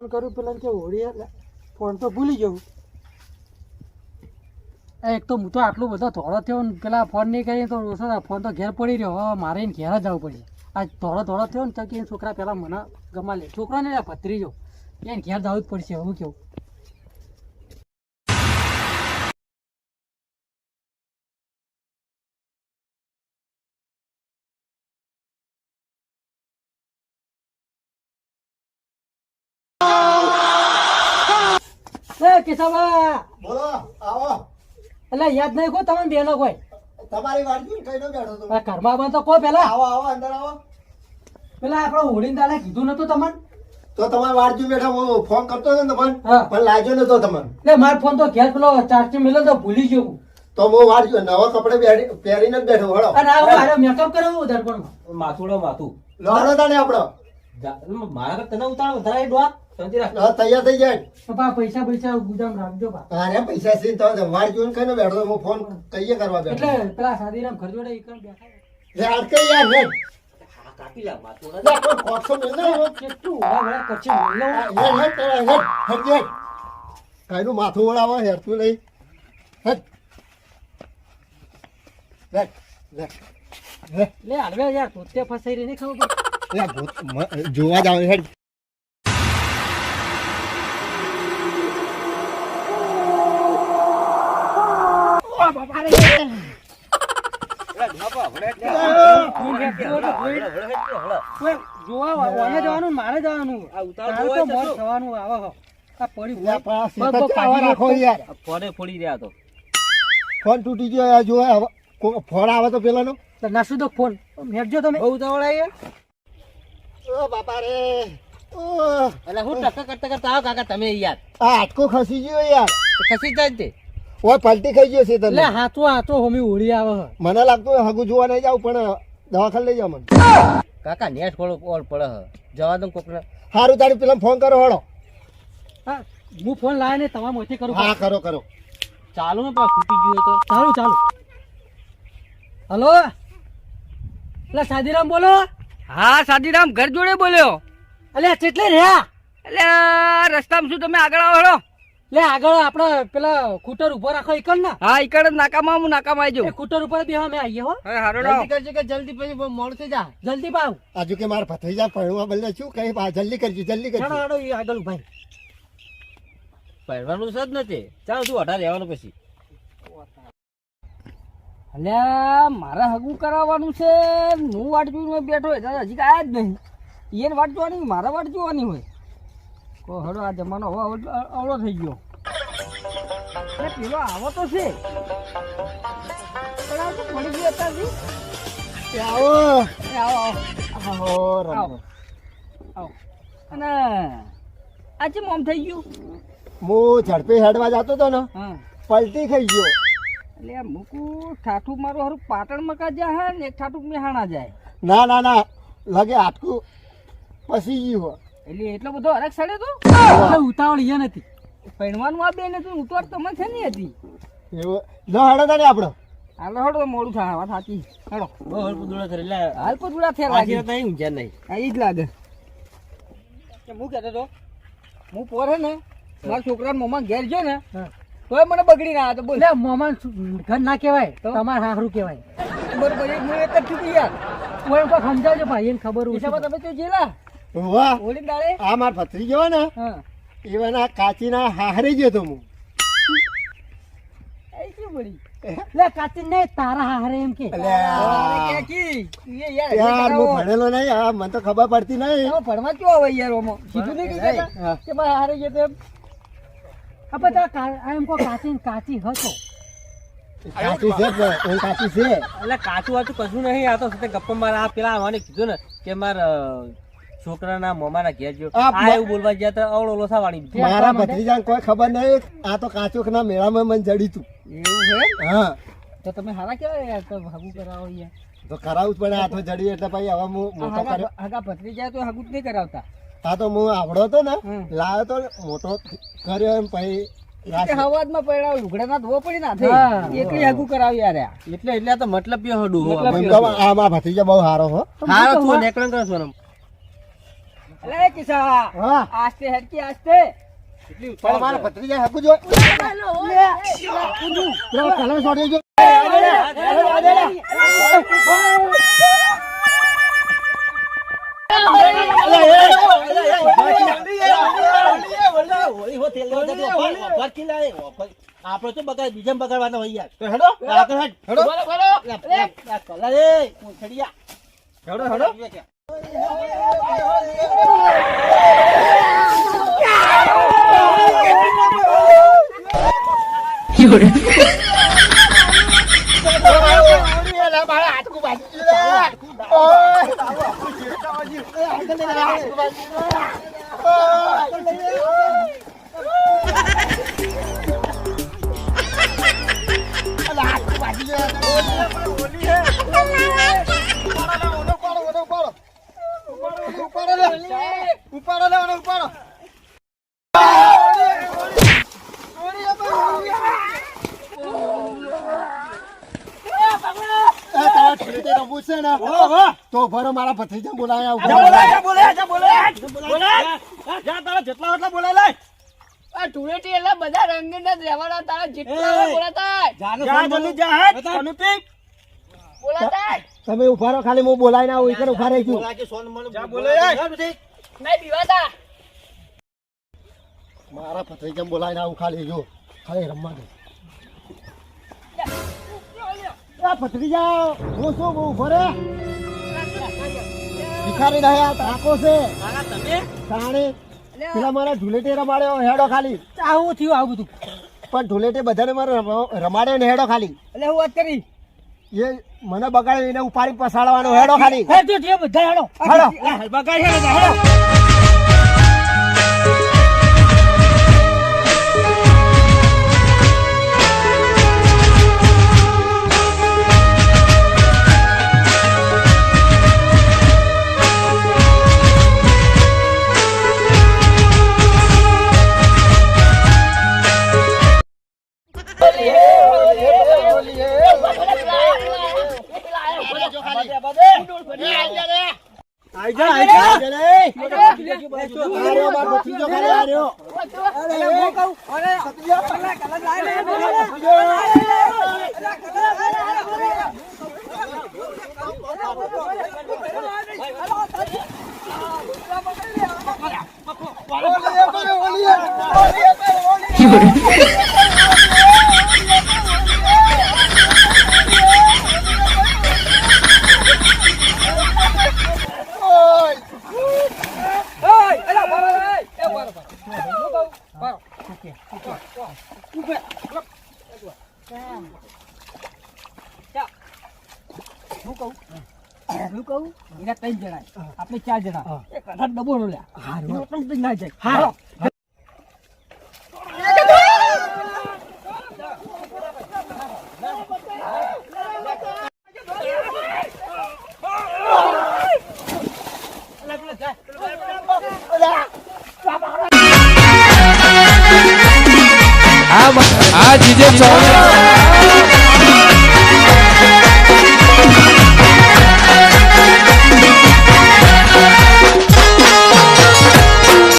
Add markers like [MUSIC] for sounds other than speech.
Phone કરું પેલા કે હોળી એટલે ફોન તો ભૂલી જવું એક તો હું તો આટલું બધો થોડો થયો ને, પેલા ફોન નહીં કરી તો ફોન તો ઘેર પડી રહ્યો, હવે મારે ઘેર જ જવું પડશે આ થોડો થોડો થયો ને તો કે છોકરા પેલા મને ગમા લે છોકરાને ભત્રીજો. એને ઘેર જવું જ પડશે એવું કેવું? કેશાબા બોલો આવો. એટલે યાદ નહીં કો તમે બેનો કોઈ. તમારી વાડી કઈ નો બેઠો તો ઘરમાં બંધ તો કો પેલા. આવો આવો અંદર આવો. પેલા આપણે હોળી દાડે કીધું નતું તમને? તો તમારે વાડી બેઠા હું ફોન કરતો હતો ને તમને. હા. પણ લાગ્યો નતો તમને. એટલે મારો ફોન તો ઘેર પેલો ચાર્જ મેલો તો ભૂલી ગયો તો હું વાડી નવા કપડે પહેરી- પહેરીને જ બેઠો હળો. અને આ મારે મેકઅપ કરાવો દર્પણમાં. માથુડો માથું. લોડો તાને આપણો. મારા તને ઉતારો વધારે ડોક તૈયાર થઈ જાય. તો પા પૈસા પૈસા ગુદામ રાખજો પા. અરે પૈસા સીન તો વાડી જોઈને કઈ બેઠો હું ફોન કઈએ કરવા બેઠો. એટલે પેલા સાદીરામ ઘર જોડે બેઠા લે અટકે યાર લે કાપી લા માથુડો લે કોઈ કોટસો મિલ કેટલું ઊભા ઊભા કરશે બોલો. હેડ હેડ તારા હેડ હેડ હેડ. કાઈનું માથું વળાવો હેરતું નહીં. હેડ. લે લે લે. હાલવે યાર પોતે ફસાઈ રહી નહીં ખબર જોવા જાવ હેડ. મારે જવાનું? થવાનું આવે ફોને ફોડી રહ્યા તો. ફોન તૂટી ગયો યાર જો હવે ફોન આવે તો પેલાનો. તો નાસુ તો ફોન. મેળજો તમે. બહુ ઉતાવળ ઓ બાપા રે ઓ. એટલે હું ટક્કર કરતા કરતા આવો કાકા તમે યાર. આ આટકો ખસી ગયો યાર. ખસી જાય તે. ઓય પલટી ખાઈ ગયો છે લે તને હાથો હાથો હોમી ઉડી આવે. મને લાગતું હોય હગું જોવા નહીં જાવ પણ દવાખાને લઈ જાવ મને. કાકા નેટ ખોળો ઓળ પડે હ. જવા દઉં કોકને. સારું તારી પેલા ફોન કરો હળો હા હું ફોન લાવે ને તમામ મોથી કરું હા કરો કરો. ચાલો ને પાછું તૂટી ગયું તો. સારું ચાલો. હલો? એટલે સાદીરામ બોલો. હા સાદીરામ ઘર જોડે બોલ્યો. અલ્યા ચેટલે રહ્યા? એટલે રસ્તામાં શું તમે આગળ આવો હળો લે આગળ આપણે પેલા કૂટર ઊભો રાખો એકણ ના. હા એકડ જ નાકામાં હું નાકામાં આવી એ જાઉં કૂટર ઉપર બેહો અમે આવીએ હો. હવે હારો જલ્દી કરજે કે જલ્દી પછી મોડ થઈ જા. જલ્દી પાવ આજુ કે મારા જા પડવા બદલે શું કહી? બા જલ્દી કરજો જલ્દી કરજો. આડો ઈ આગળ ભાઈ પહેરવાનું છે જ નથી. ચાલ તું અઢાર રહેવાનું પછી. અલ્યા મારે હગું કરાવવાનું છે. હું વાટ જોઈને બેઠો હજી કાંઈ જ નહીં. એને વાટ જોવાની મારે વાટ જોવાની હોય. કો હડો આ જમાનો હવે અવળો થઈ ગયો. અરે પેલો આવો તો છે. પણ આ તો પડી ગયો અત્યારથી એ આવો. એ આવો આવો. આવો. આવો. અને આજે મોમ થઈ ગયું? હું ઝડપે હેડવા જતો હતો ને પલટી ખાઈ ગયો. એટલે મૂકું ઠાઠું મારું હારું પાટણ મકા જાય હા ને એક ઠાઠું મેહાણા જાય. ના ના ના. લગે આટકું પસી ગયું હો. એટલે એટલો બધો હરક સડે તો? ઉતાવળ અહીંયા નથી. પહેરવાનું આ બેન હતું તું ઉતવાર તમે છે નહીં હતી એવો. ન હેડો તાને આપણો હાલો હડો મોડું થાય વાત સાચી. હડો બહુ હળપું દોડા કરી લે હાલ થયા આખી લાગી. રાત અહીં ઊંઘ્યા નહીં. આ ઈ જ લાગે. કે હું કહેતો તો હું પોરે ને મારા છોકરા મોમાં ઘેર જો ને. તોય મને બગડી ના તો બોલ. મોમાં ઘર ના કહેવાય તમારે હાહરું કહેવાય. બરોબર એક હું એક જ છું યાર. હું એમ કોઈ સમજાવજો ભાઈ એને ખબર હોય તમે તો જેલા. વાહ હોળી દાડે આ માર ભત્રીજો હોય ને હા એવાના કાચીના હાહરી ગયો તો હું એ શું બળી લે કાચી નહીં હારે એમ કે અલ્યા. અરે ક્યાંકી? એ યાર એ યાર હું ભણેલો નહીં આ મને તો ખબર પડતી નહીં ભણવા કેવો આવે યાર ઓમાં? કીધું નહીં કે હા. કહેતા? કે ભાઈ હારે ગયો તો એમ. આપણે તો કા- આ એમ કો કાચી કાચી હતો કાચી છે પણ, એ છે એટલે કાચું વાચું કશું નહીં આ તો ગપ્પા મારા પેલા આવવાને કીધું ને કે મારા છોકરાના મોમાના ઘેર જો આ એવું બોલવા ગયા તો અવળો લોસાવાળી કે મારા ભત્રીજાને કોઈ ખબર નહીં. આ તો કાચુક ના મેળામાં મને જડી તું. એવું છે? હા. તો તમે હારા કેવાય યાર તો હગું કરાવો યાર. તો કરાવવું જ પડે આ તો જડી એટલે ભાઈ હવે હું મોટો કર્યો. હગા ભત્રી જાય તો હગું જ નહીં કરાવતા. આ તો હું આવડો તો ને. લાવ્યો તો મોટો કર્યો એમ પછી હવાજમાં પડ્યા લુગડા ધોવો પડી ના એકલી હગું કરાવી યાર એટલે એટલે તો મતલબ આમાં ભત્રીજા બહુ સારો હો. હારો છો નેકળંગ કરો છો ને. અલે કિસા હા. આસ્તે હેડકી આસ્તે. મારા ભત્રીજા હકુ જો. કલર છોડી જો આપડે તો બગાડ બીજા બગાડવાના હોય યાર હેડો. હેડો હેડો. હેડ હેડો. કલર એ [LAUGHS] હેડો હેડો તો ભરો મારા ભત્રીજા બોલાયા જેટલા એટલા બોલે લે આ ધૂળેટી એટલે બધા રંગીન જ રહેવાના તારા જેટલા બોલાતા જા જલ્દી જા અનુપી બોલાતા તમે ઊભા રહો ખાલી હું બોલાય ના હોય ઊભા રહી ગયું જા બોલે નહીં બીવાતા મારા ભત્રીજા બોલાય ના હું ખાલી જો ખાલી રમવા દે. આ ભત્રીજા હું શું હું ઊભો રે ભિખારી રહ્યા તાકો છે. તમે? પેલા મારા ધૂળેટી રમાડ્યો હેડો ખાલી. આવું થયું આવું બધું. પણ ઢુલેટે બધાને મારે રમ- રમાડ્યો ને હેડો ખાલી. એટલે હું વાત કરી. એ મને બગાડ્યો એને ઉપાડી પસાડવાનો હેડો ખાલી. બધા હેડો હેડો. બગાડ હેડ હેડ આઈ જા આઈ જા આર્યો મારો ભત્રીજો ખાલી આર્યો હું કહું એના ત્રણ જણા આપણે ચાર જણા એક અઢાર ડબ્બો નો લ્યા. ત્રણ ત્રણ ના જાય. હાલો. આ જીજે ચોવીસ